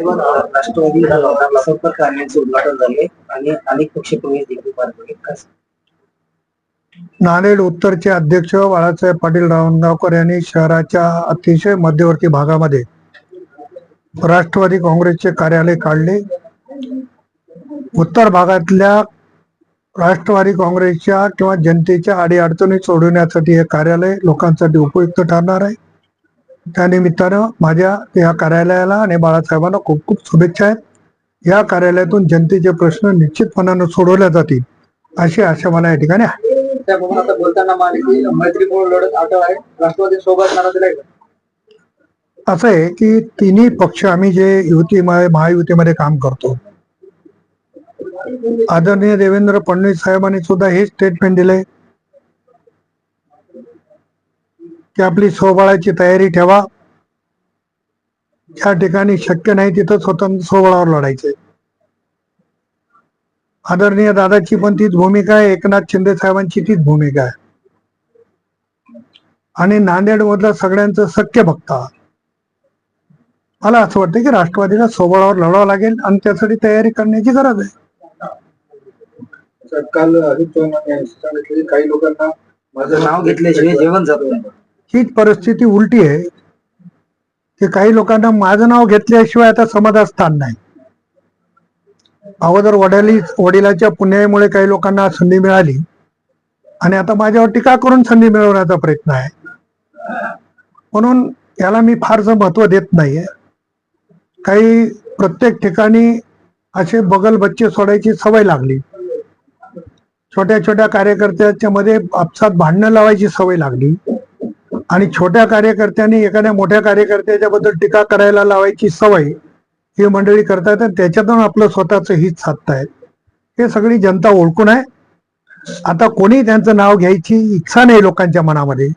राष्ट्रवादी संपर्क आणण्याचे उद्घाटन झाले आणि अनेक पक्ष प्रवेश देखील पार पडले. नांदेड उत्तरचे अध्यक्ष बाळासाहेब पाटील रावणगावकर यांनी शहराच्या अतिशय मध्यवर्ती भागामध्ये राष्ट्रवादी काँग्रेसचे कार्यालय काढले. उत्तर भागातल्या राष्ट्रवादी काँग्रेसच्या किंवा जनतेच्या अडीअडचणी सोडवण्यासाठी हे कार्यालय लोकांसाठी उपयुक्त ठरणार आहे. त्या निमित्तानं माझ्या या कार्यालयाला आणि बाळासाहेबांना खूप खूप शुभेच्छा आहेत. या कार्यालयातून जनतेचे प्रश्न निश्चितपणानं सोडवल्या जातील अशी आशा मला या ठिकाणी आहे? असं आहे की तिन्ही पक्ष आम्ही जे युतीमध्ये महायुतीमध्ये काम करतो. आदरणीय देवेंद्र फडणवीस साहेबांनी सुद्धा हे स्टेटमेंट दिलंय. की आपली सोबळाची तयारी ठेवा. या ठिकाणी शक्य नाही तिथं स्वतंत्र सोबळावर लढायचंय. आदरणीय दादाची पण तीच भूमिका आहे एकनाथ शिंदे साहेबांची तीच भूमिका आहे. आणि नांदेड मधलं सगळ्यांचं सख्य बघता मला असं वाटतं की राष्ट्रवादीला सोबळावर लढावं लागेल आणि त्यासाठी तयारी करण्याची गरज आहे. काल अजित चव्हाण यांनी सांगितलं काही लोकांना माझं नाव घेतल्याशिवाय जेवण जात नाही. हीच परिस्थिती उलटी आहे की काही लोकांना माझं नाव घेतल्याशिवाय आता समाजात स्थान नाही. अगोदर वडिली वडिलाच्या पुण्यामुळे काही लोकांना संधी मिळाली आणि आता माझ्यावर टीका करून संधी मिळवण्याचा प्रयत्न आहे. म्हणून याला मी फारसं महत्त्व देत नाहीये. काही प्रत्येक ठिकाणी असे बगल बच्चे सोडायची सवय लागली. छोट्या छोट्या कार्यकर्त्याच्या मध्ये आपसात भांडणं लावायची सवय लागली. आणि छोट्या कार्यकर्त्यांनी एखाद्या मोठ्या कार्यकर्त्याच्या बद्दल टीका करायला लावायची सवय ही मंडळी करतायत आणि त्याच्यातून आपलं स्वतःच हित साधतायत. हे सगळी जनता ओळखून आहे. आता कोणी त्यांचं नाव घ्यायची इच्छा नाही लोकांच्या मनामध्ये.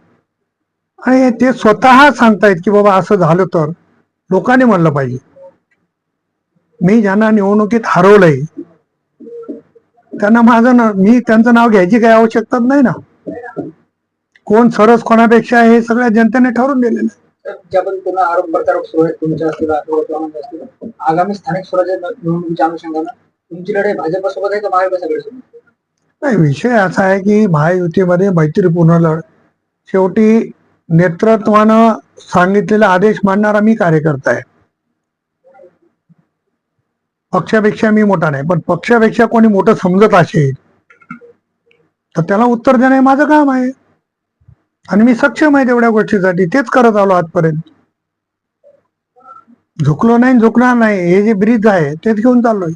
आणि ते स्वतः सांगतायत की बाबा असं झालं तर लोकांनी म्हणलं पाहिजे. मी ज्यांना निवडणुकीत हरवलंय त्यांना माझं मी त्यांचं नाव घ्यायची काही आवश्यकताच नाही ना. कोण सरस कोणापेक्षा आहे हे सगळ्या जनतेने ठरवून दिलेलं आहे. ज्या पद्धतीनं आरोप प्रत्यारोप सुरू आहेत तुमच्या असतील आगामी स्थानिक स्वराज्य निवडणुकीच्या अनुषंगानं तुमची लढाई भाजपसोबत आहे का महाविकासाकडे नाही विषय असा आहे की महायुतीमध्ये मैत्रीपूर्ण लढ. शेवटी नेतृत्वानं सांगितलेला आदेश मानणारा मी कार्यकर्ता आहे. पक्षापेक्षा मी मोठा नाही पण पक्षापेक्षा कोणी मोठं समजत असेल तर त्याला उत्तर देणं हे माझं काम आहे. आणि मी सक्षम आहे तेवढ्या गोष्टीसाठी. तेच करत आलो आजपर्यंत. झुकलो नाही झुकणार नाही. हे जे ब्रिज आहे तेच घेऊन चाललोय.